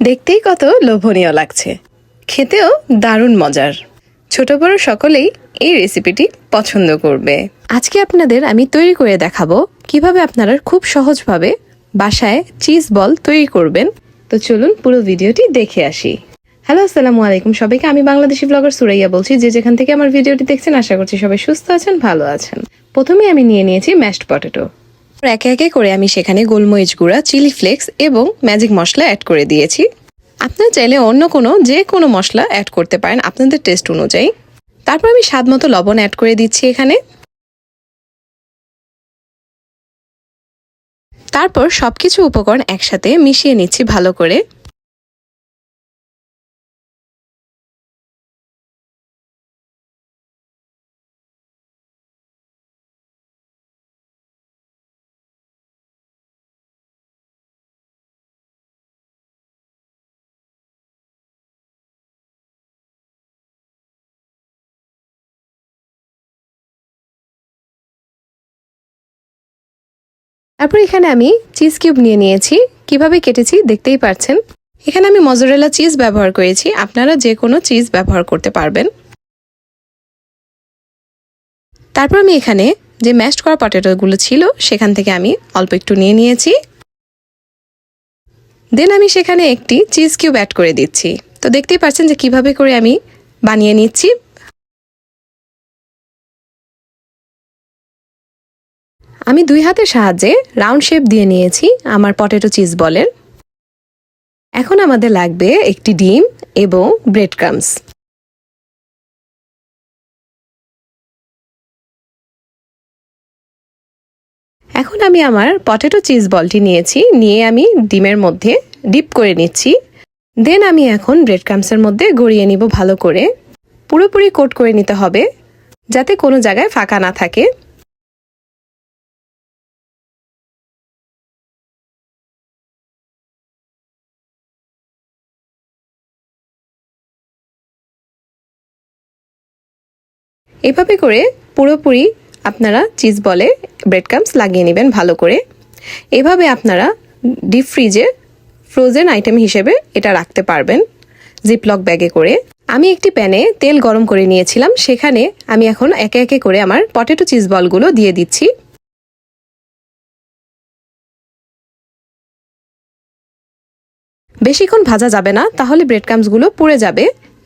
দেখতেই কত লোভনীয় লাগছে। খেতেও দারুণ মজার। ছোট বড় সকলেই এই রেসিপিটি পছন্দ করবে। আজকে আপনাদের আমি তৈরি করে দেখাবো কীভাবে আপনারা খুব সহজভাবে বাসায় চিজ বল তৈরি করবেন। তো চলুন পুরো ভিডিওটি দেখে আসি। হ্যালো, আসসালামু আলাইকুম। সবাইকে আমি বাংলাদেশি ব্লগার সুরাইয়া বলছি। যে যেখান থেকে আমার ভিডিওটি দেখছেন, আশা করছি সবাই সুস্থ আছেন, ভালো আছেন। প্রথমে আমি নিয়ে নিয়েছি ম্যাশড পটেটো একে একে করে আমি সেখানে গোলমরিচ গুঁড়া, চিলি ফ্লেক্স এবং ম্যাজিক মশলা অ্যাড করে দিয়েছি। আপনার চাইলে অন্য কোনো, যে কোনো মশলা অ্যাড করতে পারেন আপনাদের টেস্ট অনুযায়ী। তারপর আমি স্বাদ মতো লবণ অ্যাড করে দিচ্ছি এখানে। তারপর সব কিছু উপকরণ একসাথে মিশিয়ে নিচ্ছি ভালো করে। তারপর এখানে আমি চিজ কিউব নিয়ে নিয়েছি। কীভাবে কেটেছি দেখতেই পাচ্ছেন এখানে আমি মজরেলা চিজ ব্যবহার করেছি। আপনারা যে কোনো চিজ ব্যবহার করতে পারবেন। তারপর আমি এখানে যে ম্যাশড করা পটেটোগুলো ছিল, সেখান থেকে আমি অল্প একটু নিয়ে নিয়েছি। দেন আমি সেখানে একটি চিজ কিউব অ্যাড করে দিচ্ছি। তো দেখতেই পাচ্ছেন যে কীভাবে করে আমি বানিয়ে নিচ্ছি। আমি দুই হাতের সাহায্যে রাউন্ড শেপ দিয়ে নিয়েছি আমার পটেটো চিজ বলের। এখন আমাদের লাগবে একটি ডিম এবং ব্রেড ক্রামস। এখন আমি আমার পটেটো চিজ বলটি নিয়েছি, নিয়ে আমি ডিমের মধ্যে ডিপ করে নিচ্ছি। দেন আমি এখন ব্রেড ক্রামসের মধ্যে গড়িয়ে নিব ভালো করে। পুরোপুরি কোট করে নিতে হবে, যাতে কোনো জায়গায় ফাঁকা না থাকে। এভাবে করে পুরোপুরি আপনারা চিজ বলে ব্রেড ক্রামস লাগিয়ে নেবেন ভালো করে। এভাবে আপনারা ডিপ ফ্রিজে ফ্রোজেন আইটেম হিসেবে এটা রাখতে পারবেন জিপলক ব্যাগে করে। আমি একটি প্যানে তেল গরম করে নিয়েছিলাম, সেখানে আমি এখন একে একে করে আমার পটেটো চিজ বলগুলো দিয়ে দিচ্ছি। বেশিক্ষণ ভাজা যাবে না, তাহলে ব্রেড ক্রামসগুলো পুড়ে যাবে।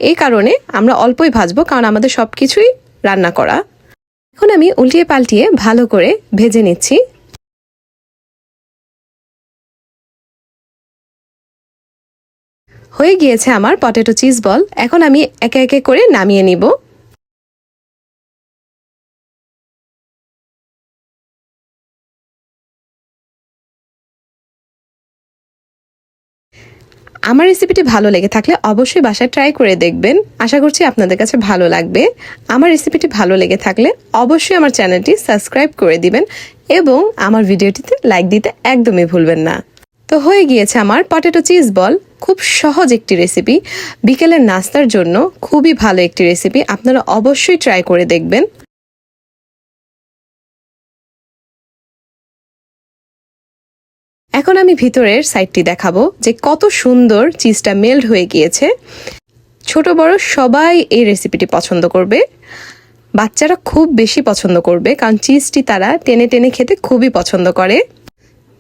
এই কারণে আমরা অল্পই ভাজবো, কারণ আমাদের সব কিছুই রান্না করা। এখন আমি উল্টিয়ে পাল্টিয়ে ভালো করে ভেজে নিচ্ছি। হয়ে গিয়েছে আমার পটেটো চিজ বল। এখন আমি একে একে করে নামিয়ে নিব। আমার রেসিপিটি ভালো লেগে থাকলে অবশ্যই বাসায় ট্রাই করে দেখবেন। আশা করছি আপনাদের কাছে ভালো লাগবে। আমার রেসিপিটি ভালো লেগে থাকলে অবশ্যই আমার চ্যানেলটি সাবস্ক্রাইব করে দিবেন এবং আমার ভিডিওটিতে লাইক দিতে একদমই ভুলবেন না। তো হয়ে গিয়েছে আমার পটেটো চিজ বল খুব সহজ একটি রেসিপি বিকেলের নাস্তার জন্য খুবই ভালো একটি রেসিপি আপনারা অবশ্যই ট্রাই করে দেখবেন। এখন আমি ভিতরের সাইডটি দেখাবো যে কত সুন্দর চিজটা মেল্ট হয়ে গিয়েছে। ছোট, বড় সবাই এই রেসিপিটি পছন্দ করবে। বাচ্চারা খুব বেশি পছন্দ করবে কারণ চিজটি তারা টেনে টেনে খেতে খুবই পছন্দ করে।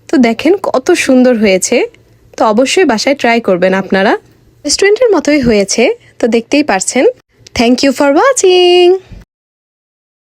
তো দেখেন কত সুন্দর হয়েছে। তো অবশ্যই বাসায় ট্রাই করবেন আপনারা। রেস্টুরেন্টের মতোই হয়েছে। তো দেখতেই পারছেন। Thank you for watching